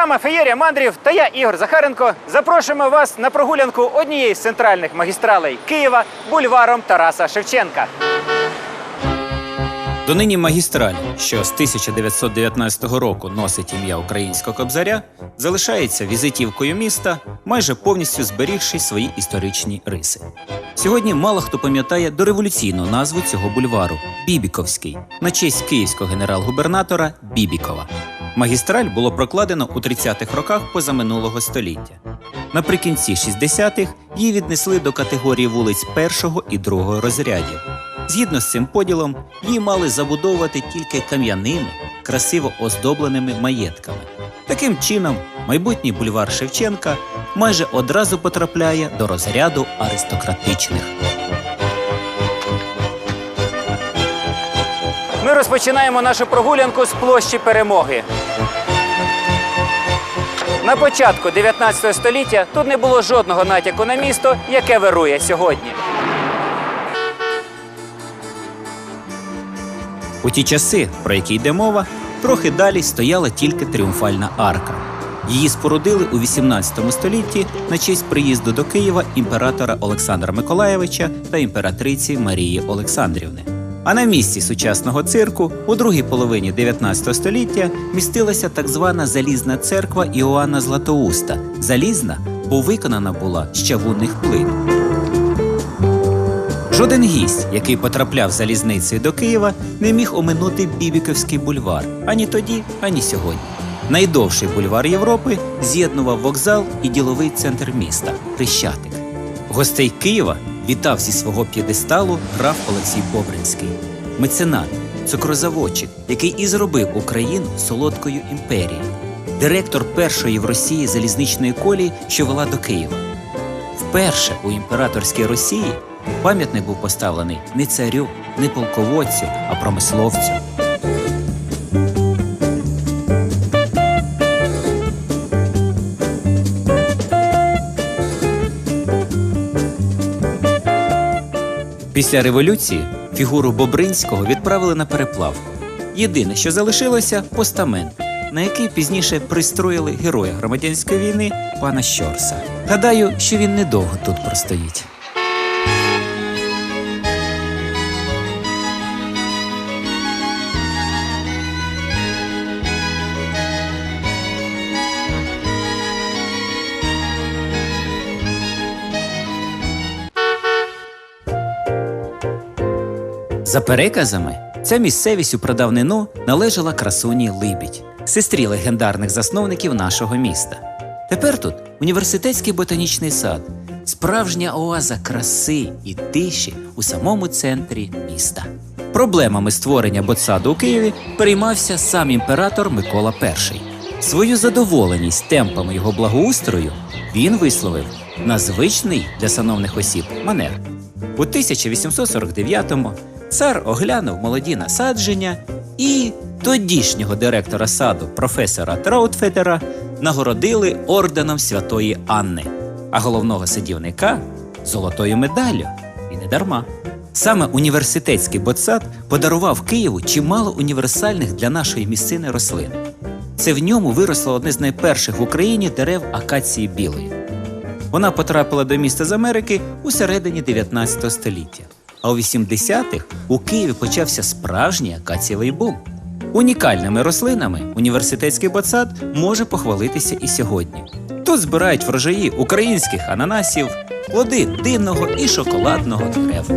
Програма Феєрія мандрів та я, Ігор Захаренко, запрошуємо вас на прогулянку однієї з центральних магістралей Києва бульваром Тараса Шевченка. Донині магістраль, що з 1919 року носить ім'я українського кобзаря, залишається візитівкою міста, майже повністю зберігши свої історичні риси. Сьогодні мало хто пам'ятає дореволюційну назву цього бульвару Бібіковський на честь київського генерал-губернатора Бібікова. Магістраль було прокладено у 30-х роках позаминулого століття. Наприкінці 60-х її віднесли до категорії вулиць першого і другого розрядів. Згідно з цим поділом, її мали забудовувати тільки кам'яними, красиво оздобленими маєтками. Таким чином, майбутній бульвар Шевченка майже одразу потрапляє до розряду аристократичних. Розпочинаємо нашу прогулянку з площі перемоги. На початку 19 століття тут не було жодного натяку на місто, яке вирує сьогодні. У ті часи, про які йде мова, трохи далі стояла тільки тріумфальна арка. Її спорудили у 18 столітті на честь приїзду до Києва імператора Олександра Миколаєвича та імператриці Марії Олександрівни. А на місці сучасного цирку у другій половині 19 століття містилася так звана залізна церква Іоанна Златоуста. Залізна, бо виконана була з чавунних плит. Жоден гість, який потрапляв залізницею до Києва, не міг оминути Бібіковський бульвар ані тоді, ані сьогодні. Найдовший бульвар Європи з'єднував вокзал і діловий центр міста Хрещатик. Гостей Києва вітав зі свого п'єдесталу граф Олексій Бобринський, меценат, цукрозаводчик, який і зробив Україну солодкою імперією, директор першої в Росії залізничної колії, що вела до Києва. Вперше у імператорській Росії пам'ятник був поставлений не царю, не полководцю, а промисловцю. Після революції фігуру Бобринського відправили на переплавку. Єдине, що залишилося постамент, на який пізніше пристроїли героя громадянської війни пана Щорса. Гадаю, що він недовго тут простоїть. За переказами, ця місцевість у прадавнину належала красуні Либідь, сестрі легендарних засновників нашого міста. Тепер тут університетський ботанічний сад, справжня оаза краси і тиші у самому центрі міста. Проблемами створення ботсаду у Києві переймався сам імператор Микола І. Свою задоволеність темпами його благоустрою він висловив на звичний для сановних осіб манер. У 1849-му цар оглянув молоді насадження і тодішнього директора саду професора Траутфедера нагородили орденом Святої Анни, а головного садівника золотою медаллю. І не дарма. Саме університетський ботсад подарував Києву чимало універсальних для нашої місцини рослин. Це в ньому виросло одне з найперших в Україні дерев акації білої. Вона потрапила до міста з Америки у середині 19 століття. А у 80-х у Києві почався справжній акацієвий бум. Унікальними рослинами університетський ботсад може похвалитися і сьогодні. Тут збирають врожаї українських ананасів, плоди динного і шоколадного дерев.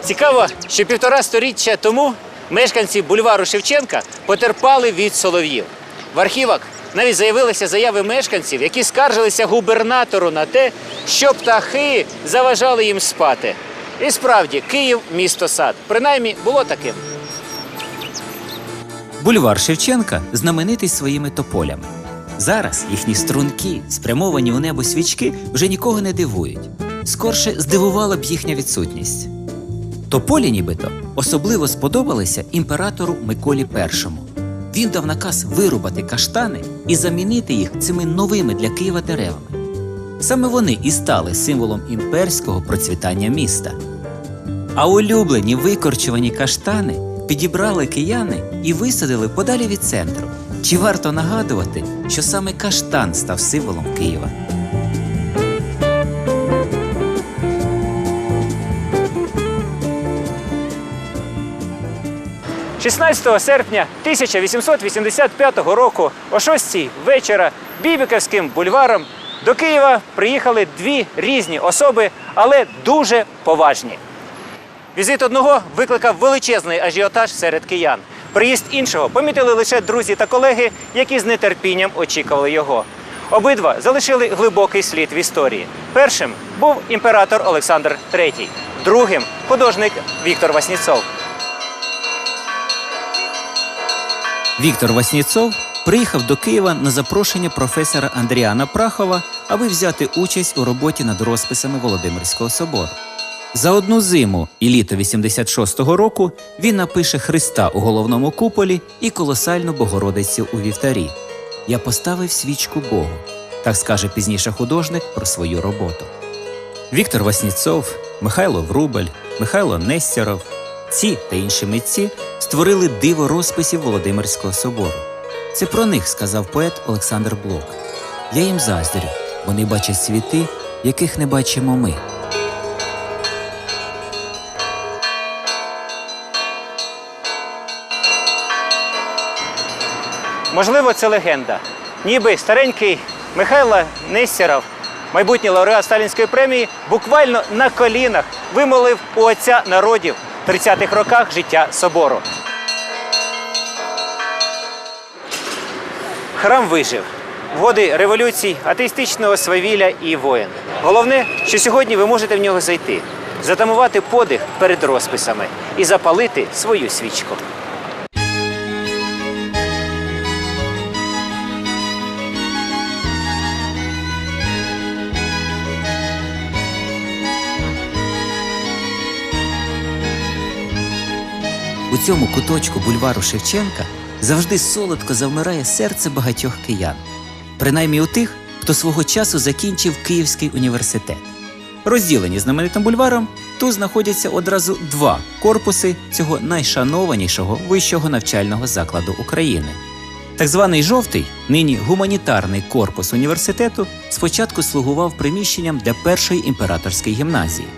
Цікаво, що півтора сторіччя тому мешканці бульвару Шевченка потерпали від солов'їв. В архівах навіть з'явилися заяви мешканців, які скаржилися губернатору на те, що птахи заважали їм спати. І справді, Київ місто сад. Принаймні було таким. Бульвар Шевченка знаменитий своїми тополями. Зараз їхні струнки, спрямовані у небо свічки, вже нікого не дивують. Скорше здивувала б їхня відсутність. Тополі, нібито, особливо сподобалися імператору Миколі І. Він дав наказ вирубати каштани і замінити їх цими новими для Києва деревами. Саме вони і стали символом імперського процвітання міста. А улюблені викорчувані каштани підібрали кияни і висадили подалі від центру. Чи варто нагадувати, що саме каштан став символом Києва? 16 серпня 1885 року о 6 вечора Бібіковським бульваром до Києва приїхали дві різні особи, але дуже поважні. Візит одного викликав величезний ажіотаж серед киян. Приїзд іншого помітили лише друзі та колеги, які з нетерпінням очікували його. Обидва залишили глибокий слід в історії. Першим був імператор Олександр III, другим художник Віктор Васніцов. Віктор Васніцов приїхав до Києва на запрошення професора Андріана Прахова, аби взяти участь у роботі над розписами Володимирського собору. За одну зиму і літо 86-го року він напише Христа у головному куполі і колосальну Богородицю у вівтарі. Я поставив свічку Богу, так скаже пізніше художник про свою роботу. Віктор Васніцов, Михайло Врубель, Михайло Нестеров, ці та інші митці створили диво розписів Володимирського собору. Це про них сказав поет Олександр Блок. Я їм заздрю, вони бачать світи, яких не бачимо ми. Можливо, це легенда. Ніби старенький Михайло Нестеров, майбутній лауреат Сталінської премії, буквально на колінах вимолив у отця народів 30-х роках життя собору. Храм вижив. Води революцій, атеїстичного свавілля і воїн. Головне, що сьогодні ви можете в нього зайти, затамувати подих перед розписами і запалити свою свічку. У цьому куточку бульвару Шевченка завжди солодко завмирає серце багатьох киян, принаймні у тих, хто свого часу закінчив Київський університет. Розділені знаменитим бульваром, тут знаходяться одразу два корпуси цього найшанованішого вищого навчального закладу України. Так званий жовтий, нині гуманітарний корпус університету, спочатку слугував приміщенням для першої імператорської гімназії.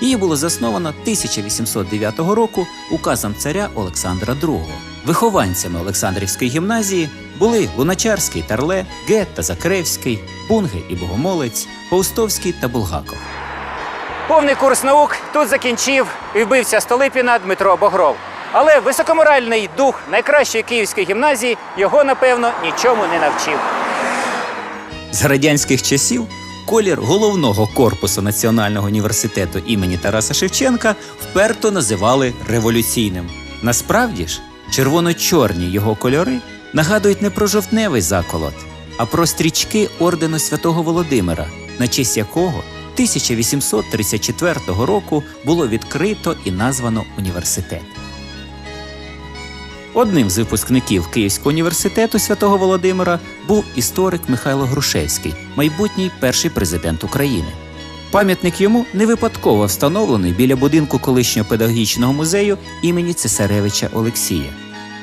Її було засновано 1809 року указом царя Олександра II. Вихованцями Олександрівської гімназії були Луначарський Тарле, Гет та Закревський, Бунге і Богомолець, Паустовський та Булгаков. Повний курс наук тут закінчив і вбився Столипіна Дмитро Богров. Але високоморальний дух найкращої київської гімназії його, напевно, нічому не навчив. З радянських часів колір головного корпусу Національного університету імені Тараса Шевченка вперто називали революційним. Насправді ж, червоно-чорні його кольори нагадують не про жовтневий заколот, а про стрічки ордену святого Володимира, на честь якого 1834 року було відкрито і названо університет. Одним з випускників Київського університету святого Володимира був історик Михайло Грушевський, майбутній перший президент України. Пам'ятник йому не випадково встановлений біля будинку колишнього педагогічного музею імені Цесаревича Олексія.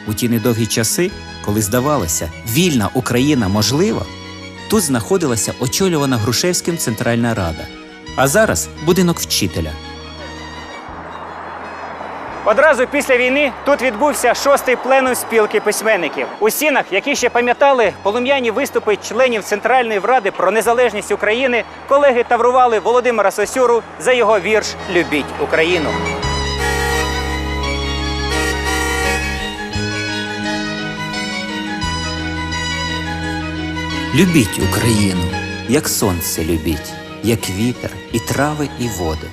У ті недовгі часи, коли здавалося, вільна Україна можлива, тут знаходилася очолювана Грушевським Центральна Рада, а зараз будинок вчителя. Одразу після війни тут відбувся шостий пленум спілки письменників. У стінах, які ще пам'ятали полум'яні виступи членів Центральної Ради про незалежність України, колеги таврували Володимира Сосюру за його вірш Любіть Україну. Любіть Україну, як сонце любіть, як вітер, і трави, і води.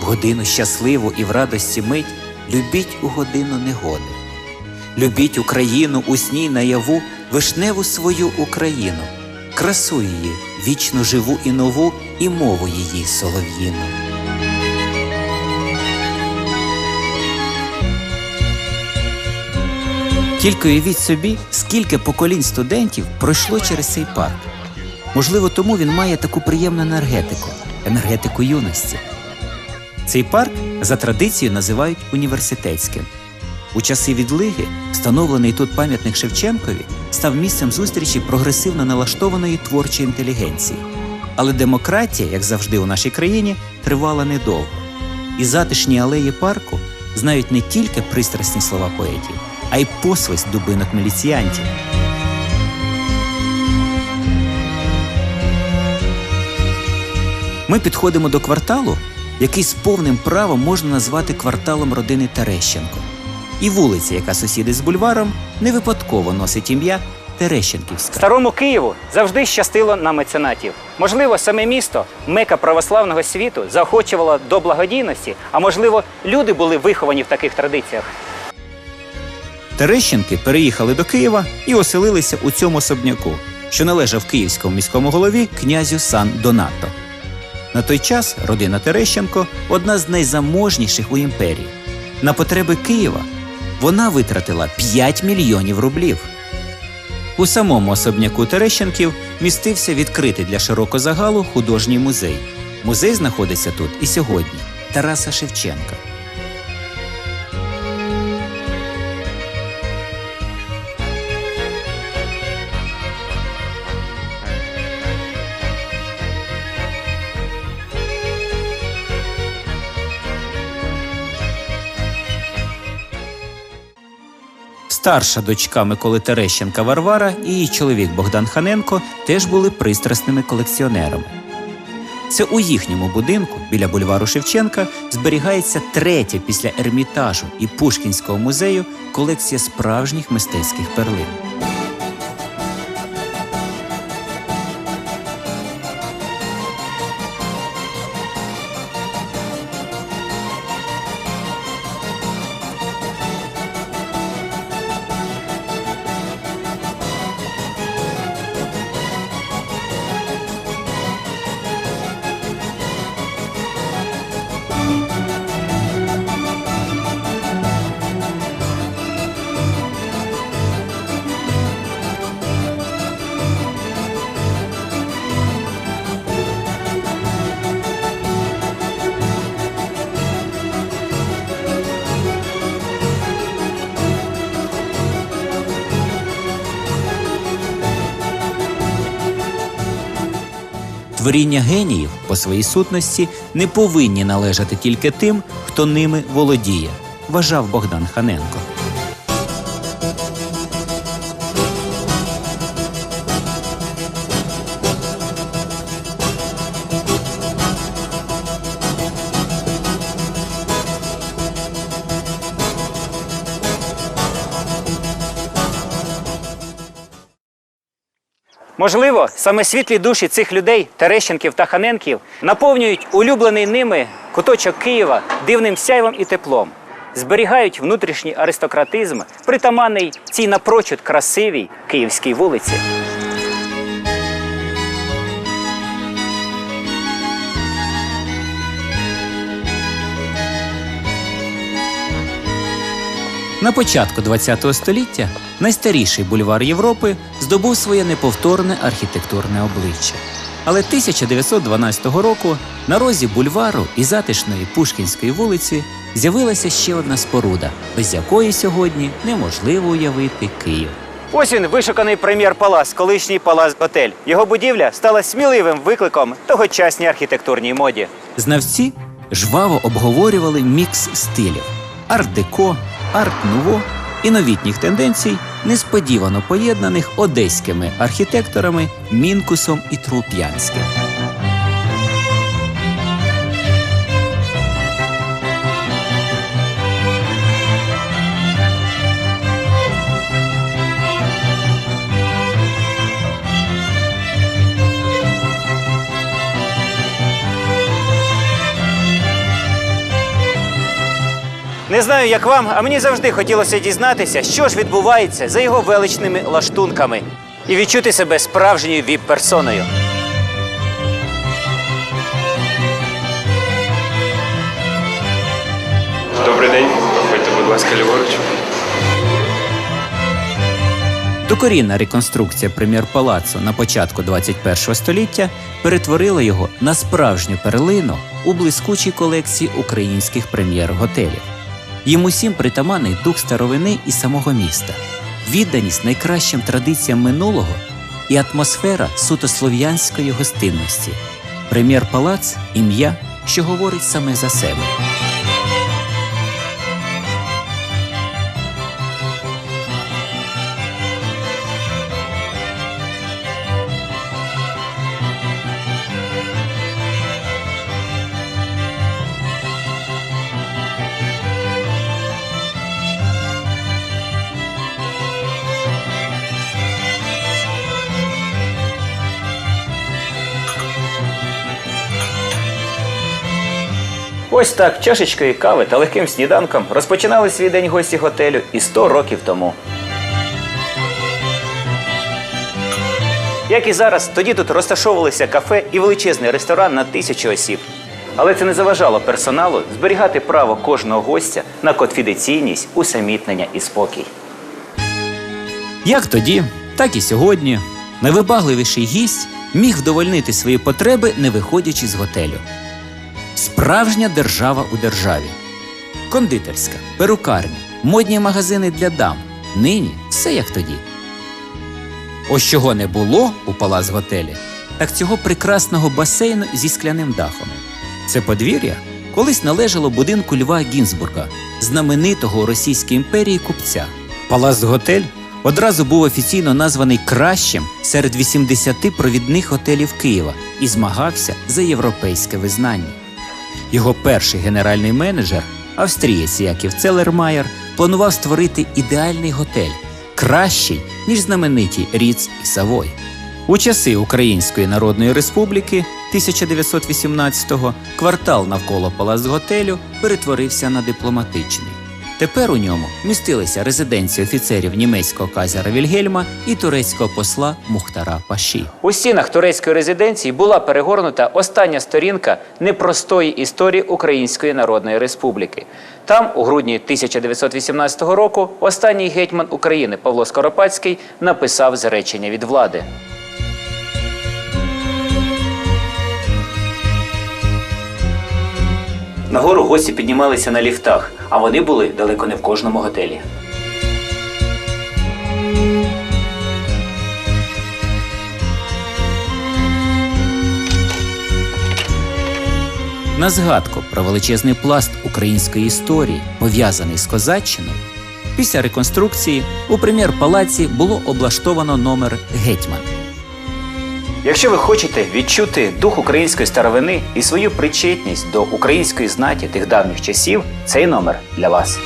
В годину щасливу і в радості мить любіть у годину негоди. Любіть Україну у сні наяву, вишневу свою Україну, красу її, вічно живу і нову, і мову її солов'їну. Тільки уявіть собі, скільки поколінь студентів пройшло через цей парк. Можливо, тому він має таку приємну енергетику енергетику юності. Цей парк за традицією називають університетським. У часи відлиги встановлений тут пам'ятник Шевченкові став місцем зустрічі прогресивно налаштованої творчої інтелігенції. Але демократія, як завжди у нашій країні, тривала недовго. І затишні алеї парку знають не тільки пристрасні слова поетів, а й посвист дубинок міліціянтів. Ми підходимо до кварталу, який з повним правом можна назвати кварталом родини Терещенко. І вулиця, яка сусідить з бульваром, не випадково носить ім'я Терещенківська. Старому Києву завжди щастило на меценатів. Можливо, саме місто, мека православного світу, заохочувало до благодійності, а можливо, люди були виховані в таких традиціях. Терещенки переїхали до Києва і оселилися у цьому особняку, що належав київському міському голові князю Сан Донато. На той час родина Терещенко одна з найзаможніших у імперії. На потреби Києва вона витратила 5 мільйонів рублів. У самому особняку Терещенків містився відкритий для широкого загалу художній музей. Музей знаходиться тут і сьогодні Тараса Шевченка. Старша дочка Миколи Терещенка Варвара і її чоловік Богдан Ханенко теж були пристрасними колекціонерами. Це у їхньому будинку біля бульвару Шевченка зберігається третя після Ермітажу і Пушкінського музею колекція справжніх мистецьких перлин. Творіння геніїв по своїй сутності не повинні належати тільки тим, хто ними володіє, вважав Богдан Ханенко. Можливо, саме світлі душі цих людей, Терещенків та Ханенків, наповнюють улюблений ними куточок Києва дивним сяйвом і теплом, зберігають внутрішній аристократизм, притаманний цій напрочуд красивій київській вулиці. На початку ХХ століття найстаріший бульвар Європи здобув своє неповторне архітектурне обличчя. Але 1912 року на розі бульвару і затишної Пушкінської вулиці з'явилася ще одна споруда, без якої сьогодні неможливо уявити Київ. Ось він вишуканий прем'єр-палац, колишній палац-готель. Його будівля стала сміливим викликом тогочасній архітектурній моді. Знавці жваво обговорювали мікс стилів арт-деко, арт-нуво і новітніх тенденцій, несподівано поєднаних одеськими архітекторами Мінкусом і Труп'янським. Не знаю, як вам, а мені завжди хотілося дізнатися, що ж відбувається за його величними лаштунками, і відчути себе справжньою віп-персоною. Добрий день, проходьте, будь ласка, ліворуч. Докорінна реконструкція прем'єр-палацу на початку 21 століття перетворила його на справжню перлину у блискучій колекції українських прем'єр-готелів. Їм усім притаманий дух старовини і самого міста, відданість найкращим традиціям минулого і атмосфера суто слов'янської гостинності. Прем'єр-палац ім'я, що говорить саме за себе. Ось так, чашечкою кави та легким сніданком розпочинали свій день гості готелю і 100 років тому. Як і зараз, тоді тут розташовувалися кафе і величезний ресторан на тисячу осіб. Але це не заважало персоналу зберігати право кожного гостя на конфіденційність, усамітнення і спокій. Як тоді, так і сьогодні. Найвибагливіший гість міг вдовольнити свої потреби, не виходячи з готелю. Справжня держава у державі. Кондитерська, перукарня, модні магазини для дам. Нині все як тоді. Ось чого не було у палац готелі, так цього прекрасного басейну зі скляним дахом. Це подвір'я колись належало будинку Льва Гінзбурга, знаменитого у Російській імперії купця. Палац готель одразу був офіційно названий кращим серед 80 провідних готелів Києва і змагався за європейське визнання. Його перший генеральний менеджер, австрієць Яків Целермаєр, планував створити ідеальний готель, кращий, ніж знамениті Ріц і Савой. У часи Української Народної Республіки 1918-го квартал навколо палац готелю перетворився на дипломатичний. Тепер у ньому містилися резиденції офіцерів німецького казера Вільгельма і турецького посла Мухтара Паші. У стінах турецької резиденції була перегорнута остання сторінка непростої історії Української Народної Республіки. Там, у грудні 1918 року, останній гетьман України Павло Скоропадський написав зречення від влади. Нагору гості піднімалися на ліфтах, а вони були далеко не в кожному готелі. На згадку про величезний пласт української історії, пов'язаний з козаччиною, після реконструкції у прем'єр-палаці було облаштовано номер Гетьман. Якщо ви хочете відчути дух української старовини і свою причетність до української знаті тих давніх часів, цей номер для вас.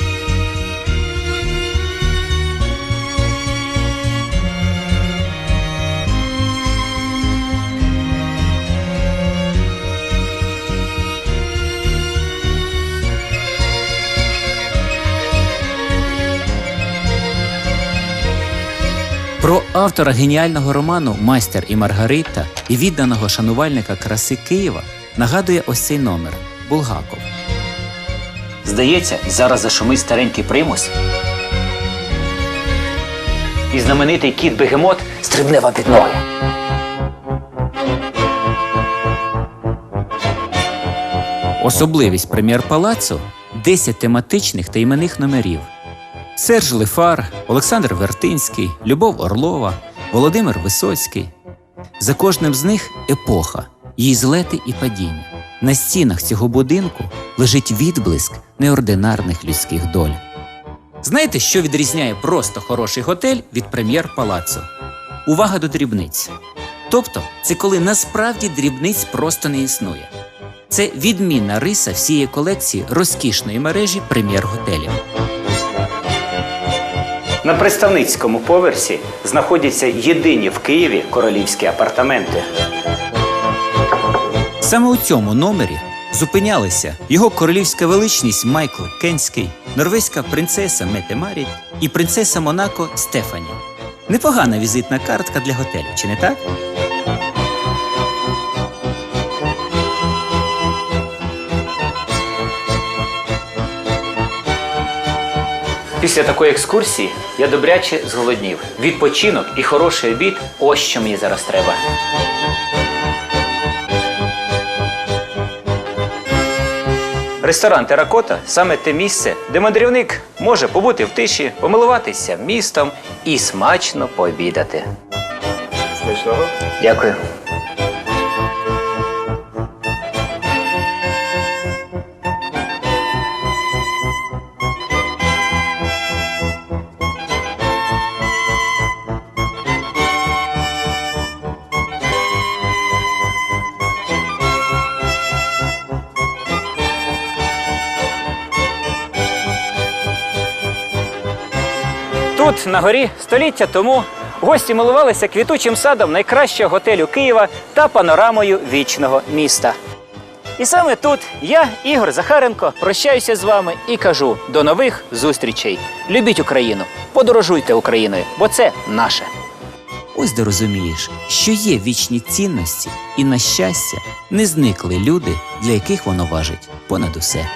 Про автора геніального роману Майстер і Маргарита і відданого шанувальника краси Києва нагадує ось цей номер Булгаков. Здається, зараз зашумить старенький примус. І знаменитий кіт Бегемот стрибне вам під ноги. Особливість прем'єр-палацу 10 тематичних та іменних номерів. Серж Лифар, Олександр Вертинський, Любов Орлова, Володимир Висоцький. За кожним з них епоха, її злети і падіння. На стінах цього будинку лежить відблиск неординарних людських доль. Знаєте, що відрізняє просто хороший готель від прем'єр-палацу? Увага до дрібниць. Тобто, це коли насправді дрібниць просто не існує. Це відмінна риса всієї колекції розкішної мережі прем'єр-готелів. На представницькому поверсі знаходяться єдині в Києві королівські апартаменти. Саме у цьому номері зупинялися його королівська величність Майкл Кенський, норвезька принцеса Мете Маріт і принцеса Монако Стефані. Непогана візитна картка для готелю, чи не так? Після такої екскурсії я добряче зголоднів. Відпочинок і хороший обід ось що мені зараз треба. Ресторан Теракота саме те місце, де мандрівник може побути в тиші, помилуватися містом і смачно пообідати. Смачного. Дякую. Тут, на горі, століття тому гості милувалися квітучим садом найкращого готелю Києва та панорамою вічного міста. І саме тут я, Ігор Захаренко, прощаюся з вами і кажу до нових зустрічей. Любіть Україну, подорожуйте Україною, бо це наше. Ось де розумієш, що є вічні цінності, і на щастя не зникли люди, для яких воно важить понад усе.